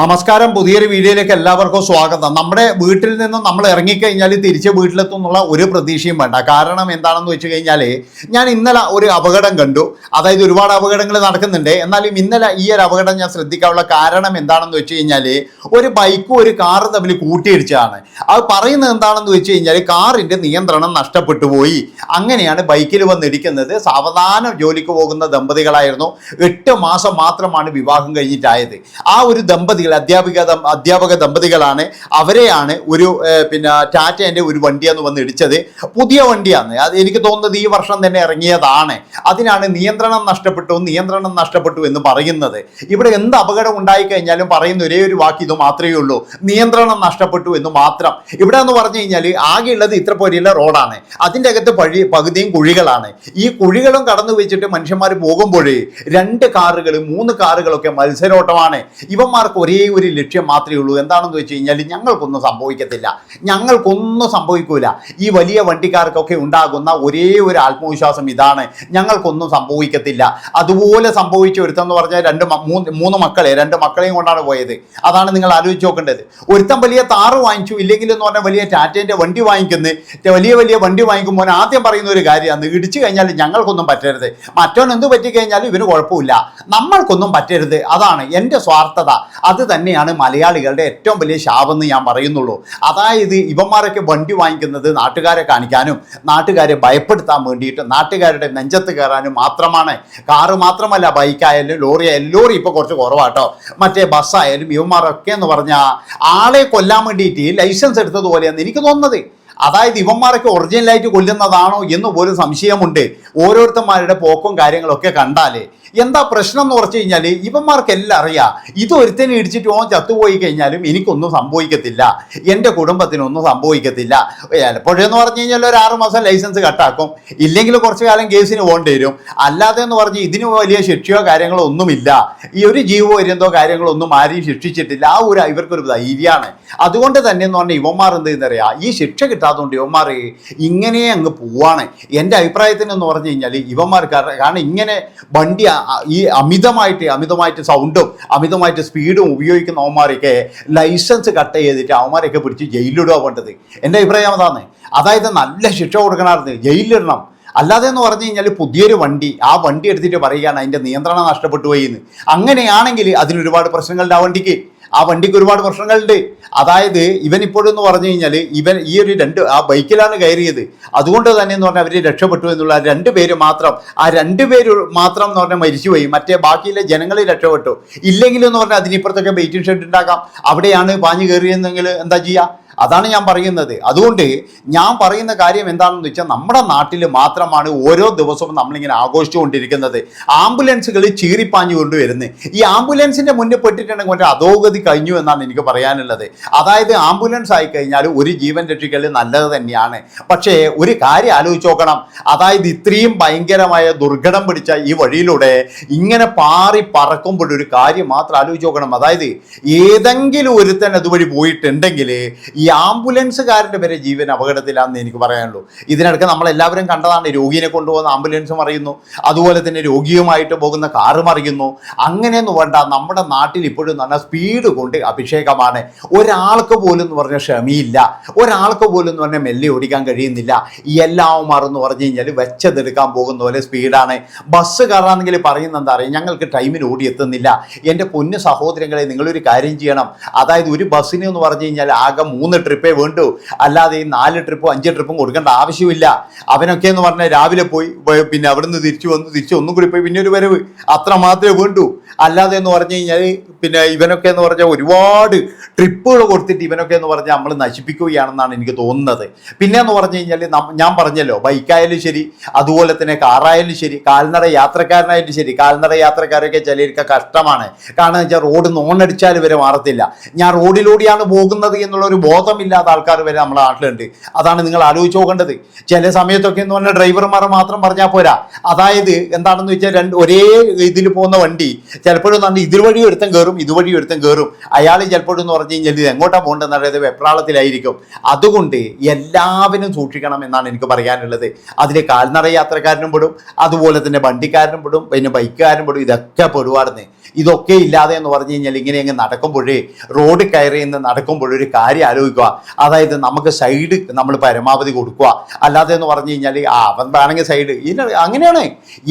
നമസ്കാരം. പുതിയൊരു വീഡിയോയിലേക്ക് എല്ലാവർക്കും സ്വാഗതം. നമ്മുടെ വീട്ടിൽ നിന്ന് നമ്മൾ ഇറങ്ങിക്കഴിഞ്ഞാൽ തിരിച്ച് വീട്ടിലെത്തും എന്നുള്ള ഒരു പ്രതീക്ഷയും വേണ്ട. കാരണം എന്താണെന്ന് വെച്ച് കഴിഞ്ഞാൽ ഞാൻ ഇന്നലെ ഒരു അപകടം കണ്ടു. അതായത് ഒരുപാട് അപകടങ്ങൾ നടക്കുന്നുണ്ട്. എന്നാലും ഇന്നലെ ഈ ഒരു അപകടം ഞാൻ ശ്രദ്ധിക്കാനുള്ള കാരണം എന്താണെന്ന് വെച്ച് കഴിഞ്ഞാൽ ഒരു ബൈക്കും ഒരു കാറും തമ്മിൽ കൂട്ടിയിടിച്ചതാണ്. അത് പറയുന്നത് എന്താണെന്ന് വെച്ച് കഴിഞ്ഞാൽ കാറിന്റെ നിയന്ത്രണം നഷ്ടപ്പെട്ടു പോയി. അങ്ങനെയാണ് ബൈക്കിൽ വന്നിരിക്കുന്നത് സാവധാനം ജോലിക്ക് പോകുന്ന ദമ്പതികളായിരുന്നു. എട്ട് മാസം മാത്രമാണ് വിവാഹം കഴിഞ്ഞിട്ടായത്. ആ ഒരു ദമ്പതികൾ അധ്യാപിക ദം- അധ്യാപക ദമ്പതികളാണ് അവരെയാണ് ഒരു പിന്നെ ടാറ്റേന്റെ ഒരു വണ്ടിയാന്ന് വന്ന് ഇടിച്ചത്. പുതിയ വണ്ടിയാണ്. അത് എനിക്ക് തോന്നുന്നത് ഈ വർഷം തന്നെ ഇറങ്ങിയതാണ്. അതിനാണ് നിയന്ത്രണം നഷ്ടപ്പെട്ടു നിയന്ത്രണം നഷ്ടപ്പെട്ടു എന്ന് പറയുന്നത്. ഇവിടെ എന്ത് അപകടം ഉണ്ടായിക്കഴിഞ്ഞാലും പറയുന്ന ഒരേ ഒരു വാക്ക് ഇത് മാത്രമേ ഉള്ളൂ. നിയന്ത്രണം നഷ്ടപ്പെട്ടു എന്ന് മാത്രം. ഇവിടെ എന്ന് പറഞ്ഞു കഴിഞ്ഞാൽ ആകെയുള്ളത് ഇത്ര പോലെയുള്ള റോഡാണ്. അതിന്റെ അകത്ത് പഴി പകുതിയും കുഴികളാണ്. ഈ കുഴികളും കടന്നു വെച്ചിട്ട് മനുഷ്യന്മാർ പോകുമ്പോഴേ രണ്ട് കാറുകൾ മൂന്ന് കാറുകളൊക്കെ മത്സരോട്ടമാണ്. ഇവന്മാർക്ക് ഒരേ ഒരു ലക്ഷ്യം മാത്രമേ ഉള്ളൂ. എന്താണെന്ന് വെച്ച് കഴിഞ്ഞാൽ ഞങ്ങൾക്കൊന്നും സംഭവിക്കത്തില്ല. ഞങ്ങൾക്കൊന്നും സംഭവിക്കൂല. ഈ വലിയ വണ്ടിക്കാർക്കൊക്കെ ഉണ്ടാകുന്ന ഒരേ ഒരു ആത്മവിശ്വാസം ഇതാണ്. ഞങ്ങൾക്കൊന്നും സംഭവിക്കത്തില്ല. അതുപോലെ സംഭവിച്ച ഒരുത്തെന്ന് പറഞ്ഞാൽ രണ്ട് മൂന്ന് മൂന്ന് മക്കളെ രണ്ട് മക്കളെയും കൊണ്ടാണ് പോയത്. അതാണ് നിങ്ങൾ ആലോചിച്ച് നോക്കേണ്ടത്. ഒരുത്തൻ വലിയ താറ് വാങ്ങിച്ചു ഇല്ലെങ്കിൽ എന്ന് പറഞ്ഞാൽ വലിയ ടാറ്റേന്റെ വണ്ടി വാങ്ങിക്കുന്നത് വലിയ വലിയ വണ്ടി വാങ്ങിക്കുമ്പോൾ ആദ്യം പറയുന്ന ഒരു കാര്യമാണ് ഇടിച്ചു കഴിഞ്ഞാൽ ഞങ്ങൾക്കൊന്നും പറ്റരുത്. മറ്റവൻ എന്ത് പറ്റിക്കഴിഞ്ഞാലും ഇവന് കുഴപ്പമില്ല. നമ്മൾക്കൊന്നും പറ്റരുത്. അതാണ് എന്റെ സ്വാർത്ഥത. അത് തന്നെയാണ് മലയാളികളുടെ ഏറ്റവും വലിയ ശാപെന്ന് ഞാൻ പറയുന്നുള്ളൂ. അതായത് ഇവന്മാരൊക്കെ വണ്ടി വാങ്ങിക്കുന്നത് നാട്ടുകാരെ കാണിക്കാനും നാട്ടുകാരെ ഭയപ്പെടുത്താൻ വേണ്ടിയിട്ട് നാട്ടുകാരുടെ നെഞ്ചത്ത് കയറാനും മാത്രമാണ്. കാറ് മാത്രമല്ല ബൈക്കായാലും ലോറി ആയാലും ലോറി ഇപ്പോൾ കുറച്ച് കുറവാട്ടോ. മറ്റേ ബസ്സായാലും ഇവന്മാരൊക്കെ എന്ന് പറഞ്ഞാൽ ആളെ കൊല്ലാൻ വേണ്ടിയിട്ട് ലൈസൻസ് എടുത്തതുപോലെയാണ് എനിക്ക് തോന്നുന്നത്. അതായത് ഇവന്മാരൊക്കെ ഒറിജിനലായിട്ട് കൊല്ലുന്നതാണോ എന്ന് പോലും സംശയമുണ്ട്. ഓരോരുത്തന്മാരുടെ പോക്കും കാര്യങ്ങളൊക്കെ കണ്ടാലേ. എന്താ പ്രശ്നം എന്ന് പറഞ്ഞു കഴിഞ്ഞാൽ ഇവന്മാർക്കെല്ലാം അറിയാം. ഇത് ഒരുത്തനെ ഇടിച്ചിട്ട് ഓൻ ചത്തുപോയി കഴിഞ്ഞാലും എനിക്കൊന്നും സംഭവിക്കത്തില്ല. എന്റെ കുടുംബത്തിനൊന്നും സംഭവിക്കത്തില്ല. ചിലപ്പോഴെന്ന് പറഞ്ഞു കഴിഞ്ഞാൽ ഒരു ആറ് മാസം ലൈസൻസ് കട്ടാക്കും. ഇല്ലെങ്കിൽ കുറച്ച് കാലം കേസിന് പോകേണ്ടി വരും. അല്ലാതെ എന്ന് പറഞ്ഞ് ഇതിന് വലിയ ശിക്ഷയോ കാര്യങ്ങളോ ഒന്നുമില്ല. ഈ ഒരു ജീവപര്യന്തോ കാര്യങ്ങളോ ഒന്നും ആരെയും ശിക്ഷിച്ചിട്ടില്ല. ആ ഒരു ഇവർക്കൊരു ധൈര്യമാണ്. അതുകൊണ്ട് തന്നെ എന്ന് പറഞ്ഞാൽ ഇവന്മാർ എന്ത് ചെയ്യുന്നറിയാം? ഈ ശിക്ഷ കിട്ടാത്തതുകൊണ്ട് ഇവന്മാർ ഇങ്ങനെ അങ്ങ് പോവാണ്. എന്റെ അഭിപ്രായത്തിന് എന്ന് പറഞ്ഞു കഴിഞ്ഞാൽ ഇവന്മാർ കാരണം ഇങ്ങനെ വണ്ടി ഈ അമിതമായിട്ട് അമിതമായിട്ട് സൗണ്ടും അമിതമായിട്ട് സ്പീഡും ഉപയോഗിക്കുന്ന അവന്മാരൊക്കെ ലൈസൻസ് കട്ട് ചെയ്തിട്ട് അവന്മാരെയൊക്കെ പിടിച്ച് ജയിലിടുക വേണ്ടത്. എന്റെ അഭിപ്രായം അതാണ്. അതായത് നല്ല ശിക്ഷ കൊടുക്കണമായിരുന്നു. ജയിലിലിടണം. അല്ലാതെ എന്ന് പറഞ്ഞു കഴിഞ്ഞാൽ പുതിയൊരു വണ്ടി ആ വണ്ടി എടുത്തിട്ട് പറയുകയാണ് അതിന്റെ നിയന്ത്രണം നഷ്ടപ്പെട്ടു പോയി എന്ന്. അങ്ങനെയാണെങ്കിൽ അതിന് ഒരുപാട് പ്രശ്നങ്ങളുണ്ട് ആ വണ്ടിക്ക്. ആ വണ്ടിക്ക് ഒരുപാട് പ്രശ്നങ്ങളുണ്ട് അതായത് ഇവൻ ഇപ്പോഴെന്ന് പറഞ്ഞു കഴിഞ്ഞാൽ ഇവൻ ഈ ഒരു രണ്ട് ആ ബൈക്കിലാണ് കയറിയത്. അതുകൊണ്ട് തന്നെ എന്ന് പറഞ്ഞാൽ അവർ രക്ഷപ്പെട്ടു എന്നുള്ള രണ്ട് പേര് മാത്രം ആ രണ്ട് പേര് മാത്രം എന്ന് പറഞ്ഞാൽ മരിച്ചുപോയി. മറ്റേ ബാക്കിയിലെ ജനങ്ങൾ രക്ഷപ്പെട്ടു. ഇല്ലെങ്കിലും എന്ന് പറഞ്ഞാൽ അതിനിപ്പുറത്തൊക്കെ വെയിറ്റിംഗ് ഷെഡ് ഉണ്ടാക്കാം. അവിടെയാണ് പാഞ്ഞു കയറിയെന്നെങ്കിൽ എന്താ ചെയ്യുക അതാണ് ഞാൻ പറയുന്നത്. അതുകൊണ്ട് ഞാൻ പറയുന്ന കാര്യം എന്താണെന്ന് വെച്ചാൽ നമ്മുടെ നാട്ടിൽ മാത്രമാണ് ഓരോ ദിവസവും നമ്മളിങ്ങനെ ആഘോഷിച്ചുകൊണ്ടിരിക്കുന്നത്. ആംബുലൻസുകൾ ചീറിപ്പാഞ്ഞു കൊണ്ടുവരുന്നത് ഈ ആംബുലൻസിന്റെ മുന്നിൽ പെട്ടിട്ടുണ്ടെങ്കിൽ ഒരു അധോഗതി കഴിഞ്ഞു എന്നാണ് എനിക്ക് പറയാനുള്ളത്. അതായത് ആംബുലൻസ് ആയി കഴിഞ്ഞാൽ ഒരു ജീവൻ രക്ഷിക്കൽ നല്ലത് തന്നെയാണ്. പക്ഷേ ഒരു കാര്യം ആലോചിച്ച് നോക്കണം. അതായത് ഇത്രയും ഭയങ്കരമായ ദുർഘടം പിടിച്ച ഈ വഴിയിലൂടെ ഇങ്ങനെ പാറി പറക്കുമ്പോൾ ഒരു കാര്യം മാത്രം ആലോചിച്ച് നോക്കണം. അതായത് ഏതെങ്കിലും ഒരുത്തൻ അതുവഴി പോയിട്ടുണ്ടെങ്കിൽ ഈ ആംബുലൻസുകാരന്റെ വരെ ജീവൻ അപകടത്തിലാണെന്ന് എനിക്ക് പറയാനുള്ളൂ. ഇതിനിടയ്ക്ക് നമ്മളെല്ലാവരും കണ്ടതാണ് രോഗിയെ കൊണ്ടുപോകുന്ന ആംബുലൻസ് മറിയുന്നു അതുപോലെ തന്നെ രോഗിയുമായിട്ട് പോകുന്ന കാറ് മറിയുന്നു. അങ്ങനെയൊന്നും വേണ്ട നമ്മുടെ നാട്ടിൽ ഇപ്പോഴും നല്ല സ്പീഡ് കൊണ്ട് അഭിഷേകമാണ്. ഒരാൾക്ക് പോലും എന്ന് പറഞ്ഞാൽ ക്ഷമയില്ല. ഒരാൾക്ക് പോലും എന്ന് പറഞ്ഞാൽ മെല്ലെ ഓടിക്കാൻ കഴിയുന്നില്ല. എല്ലാം എന്ന് പറഞ്ഞു കഴിഞ്ഞാൽ വെച്ചതെടുക്കാൻ പോകുന്ന പോലെ സ്പീഡാണ് ബസ് കയറാണെങ്കിൽ പറയുന്ന എന്താ പറയുക ഞങ്ങൾക്ക് ടൈമിന് ഓടിയെത്തുന്നില്ല എന്റെ പൊന്നു സഹോദരങ്ങളെ നിങ്ങളൊരു കാര്യം ചെയ്യണം. അതായത് ഒരു ബസ്സിന് എന്ന് പറഞ്ഞു കഴിഞ്ഞാൽ ആകെ മൂന്ന് ട്രിപ്പേ വേണ്ടൂ. അല്ലാതെ ഈ നാല് ട്രിപ്പും അഞ്ച് ട്രിപ്പും കൊടുക്കേണ്ട ആവശ്യമില്ല. അവനൊക്കെ എന്ന് പറഞ്ഞാൽ രാവിലെ പോയി പിന്നെ അവിടുന്ന് തിരിച്ചു വന്ന് തിരിച്ചു ഒന്നും കൂടി പോയി പിന്നെ ഒരു വരവ്. അത്ര മാത്രമേ വേണ്ടൂ. അല്ലാതെ എന്ന് പറഞ്ഞു കഴിഞ്ഞാൽ പിന്നെ ഇവനൊക്കെ എന്ന് പറഞ്ഞാൽ ഒരുപാട് ട്രിപ്പുകൾ കൊടുത്തിട്ട് ഇവനൊക്കെ എന്ന് പറഞ്ഞാൽ നമ്മൾ നശിപ്പിക്കുകയാണെന്നാണ് എനിക്ക് തോന്നുന്നത്. പിന്നെ എന്ന് പറഞ്ഞു കഴിഞ്ഞാൽ ഞാൻ പറഞ്ഞല്ലോ ബൈക്കായാലും ശരി അതുപോലെ തന്നെ കാറായാലും ശരി കാൽനട യാത്രക്കാരനായാലും ശരി കാൽനട യാത്രക്കാരൊക്കെ ചിലർക്ക് കഷ്ടമാണ്. കാരണം വെച്ചാൽ റോഡ് നോണടിച്ചാൽ വരെ മാറത്തില്ല. ഞാൻ റോഡിലൂടെയാണ് പോകുന്നത് എന്നുള്ള ഒരു ബോധമില്ലാത്ത ആൾക്കാർ വരെ നമ്മുടെ നാട്ടിലുണ്ട്. അതാണ് നിങ്ങൾ ആലോചിച്ച് നോക്കേണ്ടത്. ചില സമയത്തൊക്കെ എന്ന് പറഞ്ഞാൽ ഡ്രൈവർമാർ മാത്രം പറഞ്ഞാൽ പോരാ. അതായത് എന്താണെന്ന് വെച്ചാൽ രണ്ട് ഒരേ ഇതിൽ പോകുന്ന വണ്ടി ചിലപ്പോഴും പറഞ്ഞാൽ ഇതുവഴി ഒരുത്തം കയറും ഇതുവഴി ഒരുത്തം കയറും അയാൾ ചിലപ്പോഴും എന്ന് പറഞ്ഞു കഴിഞ്ഞാൽ ഇത് എങ്ങോട്ടാണ് പോകേണ്ടതെന്ന് അറിയാതെ വെപ്രാളത്തിലായിരിക്കും. അതുകൊണ്ട് എല്ലാവരും സൂക്ഷിക്കണം എന്നാണ് എനിക്ക് പറയാനുള്ളത്. അതിൽ കാൽനട യാത്രക്കാരനും പെടും അതുപോലെ തന്നെ വണ്ടിക്കാരനും പെടും പിന്നെ ബൈക്കുകാരനും പെടും. ഇതൊക്കെ പെടുവാടുന്നേ ഇതൊക്കെ ഇല്ലാതെ എന്ന് പറഞ്ഞു കഴിഞ്ഞാൽ ഇങ്ങനെ അങ്ങ് നടക്കുമ്പോഴേ റോഡ് കയറി നിന്ന് നടക്കുമ്പോഴൊരു കാര്യം ആലോചിക്കുക. അതായത് നമുക്ക് സൈഡ് നമ്മൾ പരമാവധി കൊടുക്കുക. അല്ലാതെ എന്ന് പറഞ്ഞു കഴിഞ്ഞാൽ ആ അവൻ വേണമെങ്കിൽ സൈഡ്. ഇല്ല അങ്ങനെയാണ്.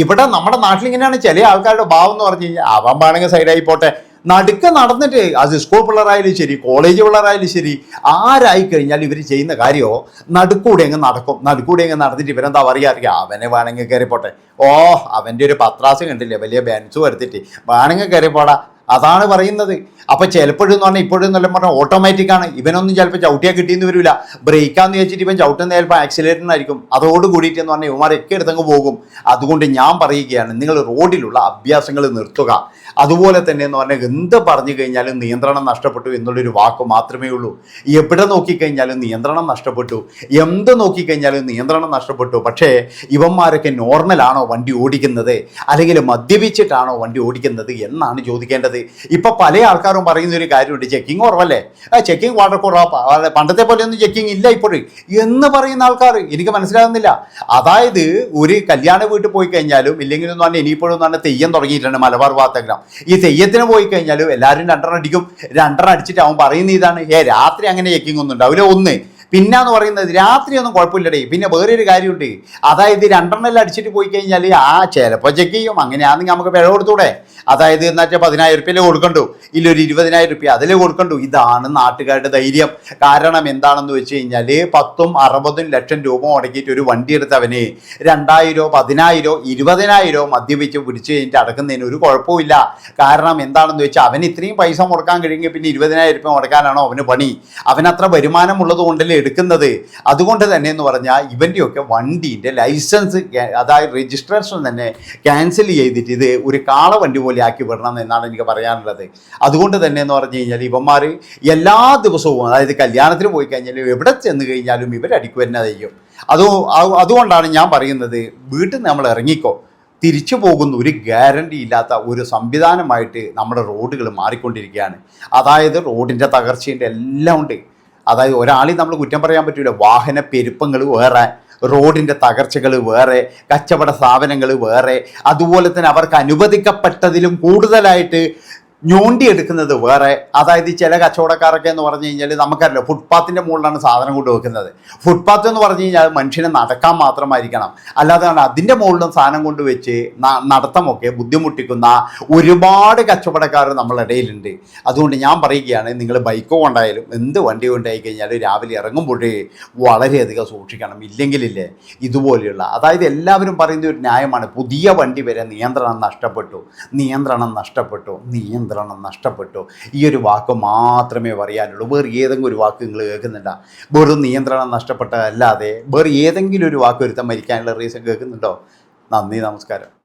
ഇവിടെ നമ്മുടെ നാട്ടിൽ ഇങ്ങനെയാണ് ചില ആൾക്കാരുടെ ഭാവം എന്ന് പറഞ്ഞു കഴിഞ്ഞാൽ വേണമെങ്കിൽ സൈഡായി പോട്ടെ. നടുക്ക നടന്നിട്ട് അത് സ്കൂൾ പിള്ളേരായാലും ശരി കോളേജ് പിള്ളേരായാലും ശരി ആരായി കഴിഞ്ഞാൽ ഇവർ ചെയ്യുന്ന കാര്യമോ നടുക്കൂടെ അങ്ങ് നടക്കും. നടുക്കൂടെ അങ്ങ് നടന്നിട്ട് ഇവരെന്താ പറയുക? അറിയാം. അവനെ വേണമെങ്കിൽ കയറിപ്പോട്ടെ. ഓ അവന്റെ ഒരു പത്രാസ് കണ്ടില്ലേ? വലിയ ബാൻസ് വരുത്തിട്ട് വേണമെങ്കിൽ കയറിപ്പോടാ. അതാണ് പറയുന്നത്. അപ്പൊ ചിലപ്പോഴും എന്ന് പറഞ്ഞാൽ ഇപ്പോഴും എന്നല്ല പറഞ്ഞാൽ ഓട്ടോമാറ്റിക് ആണ്. ഇവനൊന്നും ചിലപ്പോൾ ചവിട്ടിയാൽ കിട്ടിയെന്ന് വരില്ല ബ്രേക്കാന്ന് വെച്ചിട്ട് ഇവൻ ചവിട്ടുന്ന ചിലപ്പോൾ ആക്സിലേറ്ററിനായിരിക്കും അതോട് കൂടിയിട്ട് എന്ന് പറഞ്ഞാൽ ഇവന്മാരൊക്കെ എടുത്തങ്ങ് പോകും. അതുകൊണ്ട് ഞാൻ പറയുകയാണ് നിങ്ങൾ റോഡിലുള്ള അഭ്യാസങ്ങൾ നിർത്തുക. അതുപോലെ തന്നെ എന്ന് പറഞ്ഞാൽ എന്ത് പറഞ്ഞു കഴിഞ്ഞാലും നിയന്ത്രണം നഷ്ടപ്പെട്ടു എന്നുള്ളൊരു വാക്ക് മാത്രമേ ഉള്ളൂ. എവിടെ നോക്കിക്കഴിഞ്ഞാലും നിയന്ത്രണം നഷ്ടപ്പെട്ടു. എന്ത് നോക്കിക്കഴിഞ്ഞാലും നിയന്ത്രണം നഷ്ടപ്പെട്ടു. പക്ഷേ ഇവന്മാരൊക്കെ നോർമലാണോ വണ്ടി ഓടിക്കുന്നത്? അല്ലെങ്കിൽ മദ്യപിച്ചിട്ടാണോ വണ്ടി ഓടിക്കുന്നത്? എന്നാണ് ചോദിക്കേണ്ടത്. ഇപ്പൊ പല ആൾക്കാരും പറയുന്ന ഒരു കാര്യമുണ്ട് ചെക്കിങ് കുറവല്ലേ? ആ ചെക്കിങ് വളരെ കുറവാ. പണ്ടത്തെ പോലെ ഒന്നും ചെക്കിങ് ഇല്ല ഇപ്പോഴും എന്ന് പറയുന്ന ആൾക്കാർ എനിക്ക് മനസ്സിലാകുന്നില്ല. അതായത് ഒരു കല്യാണ വീട്ടിൽ പോയി കഴിഞ്ഞാലും ഇല്ലെങ്കിലും എന്ന് പറഞ്ഞാൽ ഇനിയിപ്പോഴും എന്ന് പറഞ്ഞാൽ തെയ്യം തുടങ്ങിയിട്ടുണ്ട് മലബാർ ഭാഗത്തെല്ലാം ഈ തെയ്യത്തിന് പോയി കഴിഞ്ഞാലും എല്ലാവരും രണ്ടെണ്ണം അടിക്കും. രണ്ടെണ്ണം അടിച്ചിട്ട് അവൻ പറയുന്ന ഇതാണ് ഏ രാത്രി അങ്ങനെ ചെക്കിംഗ് ഒന്നും ഉണ്ടാവില്ല ഒന്ന് പിന്നാന്ന് പറയുന്നത് രാത്രിയൊന്നും കുഴപ്പമില്ലടേ. പിന്നെ വേറെ ഒരു കാര്യമുണ്ട്. അതായത് രണ്ടെണ്ണം അടിച്ചിട്ട് പോയി കഴിഞ്ഞാൽ ആ ചിലപ്പോൾ ചെക്ക് ചെയ്യും. അങ്ങനെയാണെങ്കിൽ നമുക്ക് പിഴ കൊടുത്തൂടെ? അതായത് എന്ന് വെച്ചാൽ പതിനായിരം റുപ്യയിലേ കൊടുക്കണ്ടു? ഇല്ലൊരു ഇരുപതിനായിരം റുപ്യ അതിൽ കൊടുക്കണ്ടു. ഇതാണ് നാട്ടുകാരുടെ ധൈര്യം. കാരണം എന്താണെന്ന് വെച്ച് കഴിഞ്ഞാൽ പത്തും അറുപതും ലക്ഷം രൂപ മുടക്കിയിട്ട് ഒരു വണ്ടി എടുത്തവന് രണ്ടായിരോ പതിനായിരോ ഇരുപതിനായിരോ മദ്യപിച്ച് പിടിച്ച് കഴിഞ്ഞിട്ട് അടക്കുന്നതിന് ഒരു കുഴപ്പമില്ല കാരണം എന്താണെന്ന് വെച്ചാൽ അവൻ ഇത്രയും പൈസ മുടക്കാൻ കഴിയുമെങ്കിൽ പിന്നെ ഇരുപതിനായിരം രൂപ മുടക്കാനാണോ അവന് പണി? അവനത്ര വരുമാനം ഉള്ളത് കൊണ്ടല്ലേ എടുക്കുന്നത്. അതുകൊണ്ട് തന്നെ എന്ന് പറഞ്ഞാൽ ഇവന്റെയൊക്കെ വണ്ടീന്റെ ലൈസൻസ് അതായത് രജിസ്ട്രേഷൻ തന്നെ ക്യാൻസൽ ചെയ്തിട്ട് ഇത് ഒരു കാള വണ്ടി പോലെ ആക്കി വിടണം എന്നാണ് എനിക്ക് പറയാനുള്ളത്. അതുകൊണ്ട് തന്നെ എന്ന് പറഞ്ഞു കഴിഞ്ഞാൽ ഇവന്മാർ എല്ലാ ദിവസവും അതായത് കല്യാണത്തിന് പോയി കഴിഞ്ഞാലും എവിടെ ചെന്ന് കഴിഞ്ഞാലും ഇവരടിക്കുക തന്നെ ചെയ്യും അത് അതുകൊണ്ടാണ് ഞാൻ പറയുന്നത് വീട്ടിൽ നമ്മൾ ഇറങ്ങിക്കോ. തിരിച്ചു പോകുന്ന ഒരു ഗ്യാരണ്ടി ഇല്ലാത്ത ഒരു സംവിധാനമായിട്ട് നമ്മുടെ റോഡുകൾ മാറിക്കൊണ്ടിരിക്കുകയാണ്. അതായത് റോഡിന്റെ തകർച്ചയുടെ എല്ലാം ഉണ്ട്. അതായത് ഒരാളെ നമ്മൾ കുറ്റം പറയാൻ പറ്റില്ല വാഹന പെരുപ്പങ്ങൾ വേറെ റോഡിന്റെ തകർച്ചകൾ വേറെ കച്ചവട സ്ഥാപനങ്ങൾ വേറെ. അതുപോലെ തന്നെ അവർക്ക് അനുവദിക്കപ്പെട്ടതിലും കൂടുതലായിട്ട് ഞോണ്ടിയെടുക്കുന്നത് വേറെ. അതായത് ചില കച്ചവടക്കാരൊക്കെ എന്ന് പറഞ്ഞു കഴിഞ്ഞാൽ നമുക്കറിയില്ല ഫുട്പാത്തിന്റെ മുകളിലാണ് സാധനം കൊണ്ട് വെക്കുന്നത്. ഫുട്പാത്ത് എന്ന് പറഞ്ഞു കഴിഞ്ഞാൽ മനുഷ്യനെ നടക്കാൻ മാത്രമായിരിക്കണം. അല്ലാതെ അതിന്റെ മുകളിലും സാധനം കൊണ്ട് വെച്ച് നടത്തമൊക്കെ ബുദ്ധിമുട്ടിക്കുന്ന ഒരുപാട് കച്ചവടക്കാർ നമ്മളിടയിലുണ്ട് അതുകൊണ്ട് ഞാൻ പറയുകയാണ് നിങ്ങൾ ബൈക്കോ കൊണ്ടായാലും എന്ത് വണ്ടി കൊണ്ടായി കഴിഞ്ഞാൽ രാവിലെ ഇറങ്ങുമ്പോഴേ വളരെയധികം സൂക്ഷിക്കണം. ഇല്ലെങ്കിലില്ലേ ഇതുപോലെയുള്ള അതായത് എല്ലാവരും പറയുന്ന ഒരു ന്യായമാണ് പുതിയ വണ്ടി വരെ നിയന്ത്രണം നഷ്ടപ്പെട്ടു. നിയന്ത്രണം നഷ്ടപ്പെട്ടു. നിയന്ത്രണം നഷ്ടപ്പെട്ടു. ഈ ഒരു വാക്ക് മാത്രമേ പറയാനുള്ളൂ. വേറെ ഏതെങ്കിലും ഒരു വാക്ക് നിങ്ങൾ കേൾക്കുന്നുണ്ടോ? വെറും നിയന്ത്രണം നഷ്ടപ്പെട്ടതല്ലാതെ വേറെ ഏതെങ്കിലും ഒരു വാക്ക് ഒരുത്തം മരിക്കാനുള്ള റീസൺ കേൾക്കുന്നുണ്ടോ? നന്ദി നമസ്കാരം.